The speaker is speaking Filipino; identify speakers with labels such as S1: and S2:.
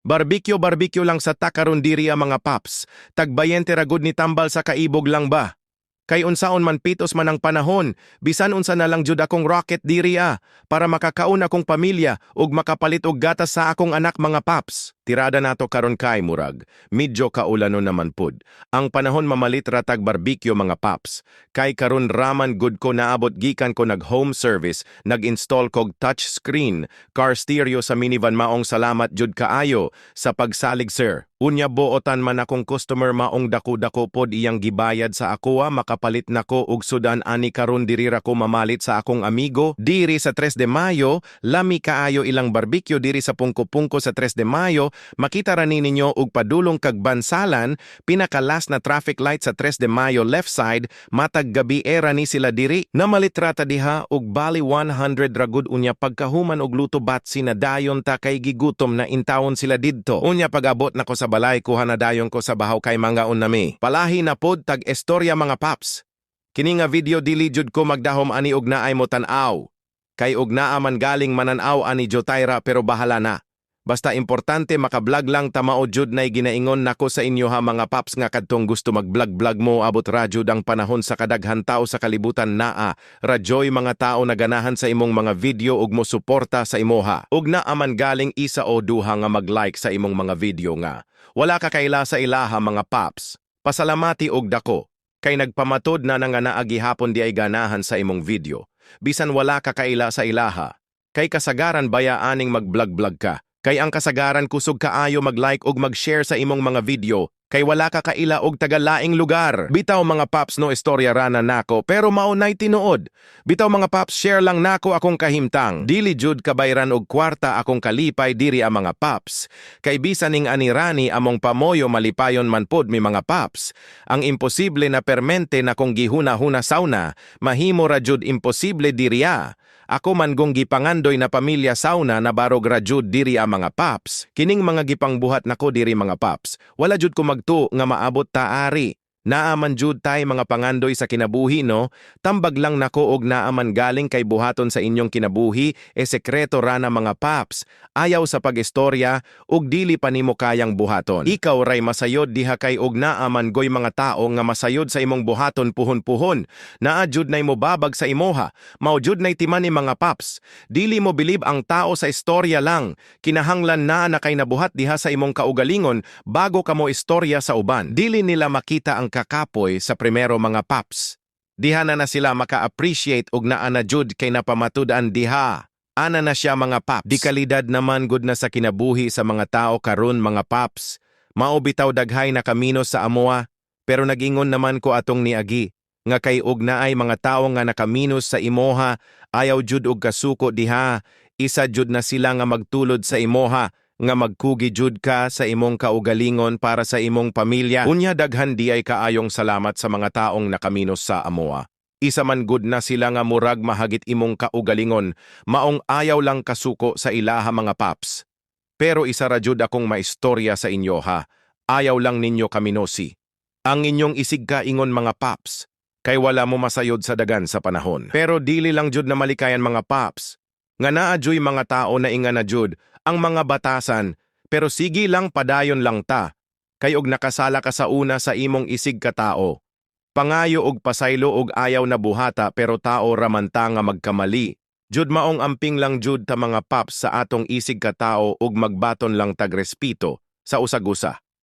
S1: Barbecue barbecue lang sa takaron diri ah, mga paps. Tagbayente ragud ni tambal sa kaibog lang ba? Kay unsaon man pitos man ang panahon, bisan unsa na lang jud akong rocket diri ah, para makakaon akong pamilya ug makapalit og gatas sa akong anak mga paps. Tirada nato karon kay murag, medyo kaulano naman pud. Ang panahon mamalit ratag barbecue mga paps. Kay karon raman good ko naabot gikan ko nag home service, nag-install kog touch screen, car stereo sa minivan maong salamat jud kaayo sa pagsalig sir. Unya bootan man akong customer maong dako-dako pod iyang gibayad sa ako ah, makapalit nako og sudan ani karon diri ra ko mamalit sa akong amigo. Diri sa 3 de Mayo lami kaayo ilang barbecue diri sa pungko-pungko sa 3 de Mayo. Makita ra ni ninyo og padulong kag bansalan pinakalas na traffic light sa 3 de Mayo left side. Matag gabi era ni sila diri namalitrata diha og bali 100 ragud unya pagkahuman og luto batsi na dayon ta kay gigutom na intawon sila didto. Unya pagabot nako sa balay kuha na dayon ko sa bahaw kay mga nami palahi na pod tag estorya mga paps. Kini nga video dili jud ko magdahom ani og naay mo tan-aw. Kay og naa man galing mananaw ani Jotaira pero bahala na Basta importante makablog lang tamao jud nay ginaingon nako sa inyo ha mga paps nga kadtong gusto mag-vlog-vlog mo abot radyo ang panahon sa kadaghan tao sa kalibutan naa. Radyoy mga tao na ganahan sa imong mga video ug mo suporta sa imoha ug naa man galing isa o duha nga mag-like sa imong mga video nga. Wala ka kaila sa ilaha mga paps. Pasalamati og dako. Kay nagpamatod na nga naa gihapon di ay ganahan sa imong video. Bisan wala ka kaila sa ilaha kay kasagaran baya aning mag-vlog-vlog ka Kay ang kasagaran kusog kaayo mag-like ug mag-share sa imong mga video, kay wala ka kaila og tagalaing lugar. Bitaw mga paps no istorya rana nako, pero maunay tinuod. Bitaw mga paps share lang nako akong kahimtang. Dili jud kabayran og kwarta akong kalipay diri ang mga paps. Kay bisan ning anirani among pamoyo malipayon man pod mi mga paps. Ang imposible na permente na kung gihuna-huna sauna, mahimo ra jud imposible diriya. Ako man gong gipangandoy na pamilya sauna na barog rajud diri ang mga paps. Kining mga gipangbuhat nako diri mga paps. Wala jud ko kadto nga maabot ta ari. Naaman jud tay mga pangandoy sa kinabuhi no, tambag lang nako og naaman galing kay buhaton sa inyong kinabuhi e sekreto ra na mga paps. Ayaw sa pagistorya ug dili pa nimo kayang buhaton. Ikaw ray masayod diha kay og naaman goy mga tao nga masayod sa imong buhaton puhon-puhon. Naa jud nay mo babag sa imoha, mao jud nay timan ni mga paps. Dili mo bilib ang tao sa istorya lang. Kinahanglan na na kay nabuhat diha sa imong kaugalingon bago ka mo istorya sa uban. Dili nila makita ang kakapoy sa primero mga paps. Diha na na sila maka-appreciate og naa na jud kay napamatudan diha. Ana na siya mga paps. Di kalidad naman gud na sa kinabuhi sa mga tao karon mga paps. Mao bitaw daghay na kamino sa amoa, pero nagingon naman ko atong niagi nga kay og naay mga tawo nga nakaminos sa imoha ayaw jud og kasuko diha isa jud na sila nga magtulod sa imoha nga magkugi jud ka sa imong kaugalingon para sa imong pamilya. Unya daghan di ay kaayong salamat sa mga taong nakaminos sa amoa. Isa man good na sila nga murag mahagit imong kaugalingon, maong ayaw lang kasuko sa ilaha mga paps. Pero isa ra jud akong maistorya sa inyo ha. Ayaw lang ninyo kaminosi. Ang inyong isig ka ingon mga paps, kay wala mo masayod sa dagan sa panahon. Pero dili lang jud na malikayan mga paps. Nga naadyoy mga tao na inga na jud ang mga batasan, pero sige lang padayon lang ta, kay og nakasala ka sa una sa imong isig ka tao. Pangayo og pasaylo og ayaw na buhata pero tao ramanta nga magkamali. Jud maong amping lang jud ta mga paps sa atong isig ka tao og magbaton lang tag respito sa usagusa.